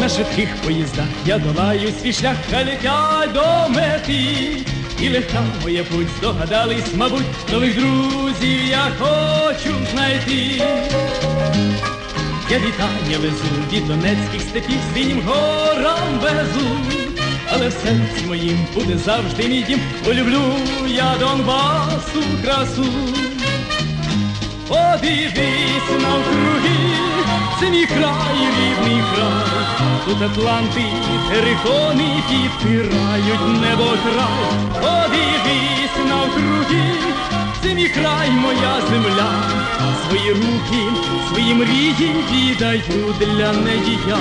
На швидких поїздах я долаю свій шлях, летять до мети. І легка моя путь, здогадались, мабуть, нових друзів я хочу знайти. Я вітання везу від донецьких степів синім горам везу, але в серці моїм буде завжди мій дім, бо люблю я Донбасу красу. Подивись навкруги, це мій край, рідний край, тут Атланти, терикони підпирають небо край. Свої руки, свої мрії віддаю для неї я.